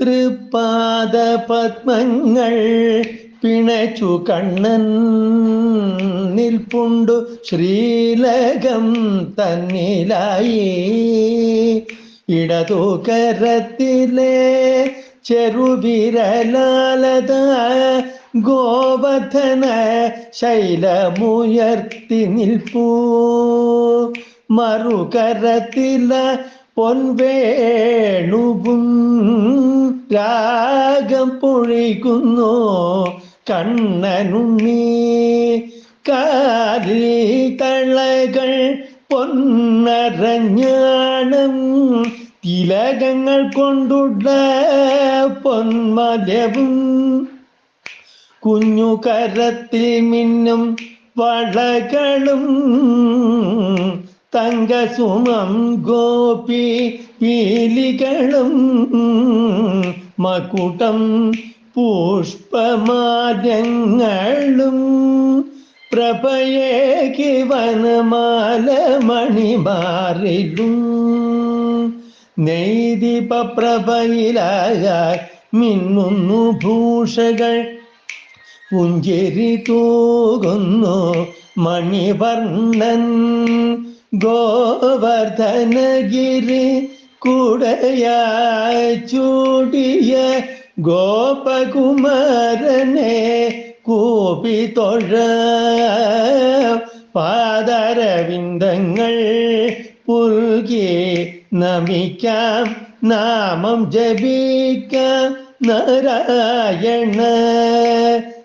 തൃപ്പാദ പത്മങ്ങൾ പിണച്ചു കണ്ണൻ നിൽപ്പുണ്ടു ശ്രീലകം തന്നിലായി. ഇടതു കരത്തിലെ ചെറുവിരലാലത ഗോവധന ശൈലമുയർത്തി നിൽപ്പൂ. മറുകരത്തില പൊൻവേണുവും പൊഴിക്കുന്നു കണ്ണനുണ്ണി. കാലി തളകൾ പൊന്നരഞ്ഞാണം തിലകങ്ങൾ കൊണ്ടുള്ള പൊന്മലവും. കുഞ്ഞു കരത്തിൽ മിന്നും വളകളും. തങ്കസുമം ഗോപി പീലികളും. മകുടം പുഷ്പമാലങ്ങളും പ്രഭയേക്ക് വനമാല മണിമാറിലും നെയ്തിപ മിന്നുന്നു ഭൂഷകൾ പുഞ്ചിരി തൂകുന്നു മണിവർണൻ ഗോവർദ്ധനഗിരി കുടയായി ചൂടിയ ഗോപകുമാരനെ കൂപ്പി തൊഴ. പാദരവിന്ദങ്ങൾ പുൽകി നമിക്കാം. നാമം ജപിക്കാം. നാരായണ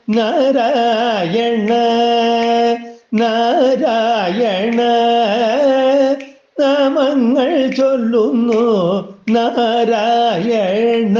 നാരായണ നാരായണ. നാമങ്ങൾ ചൊല്ലുന്നു നാരായണ.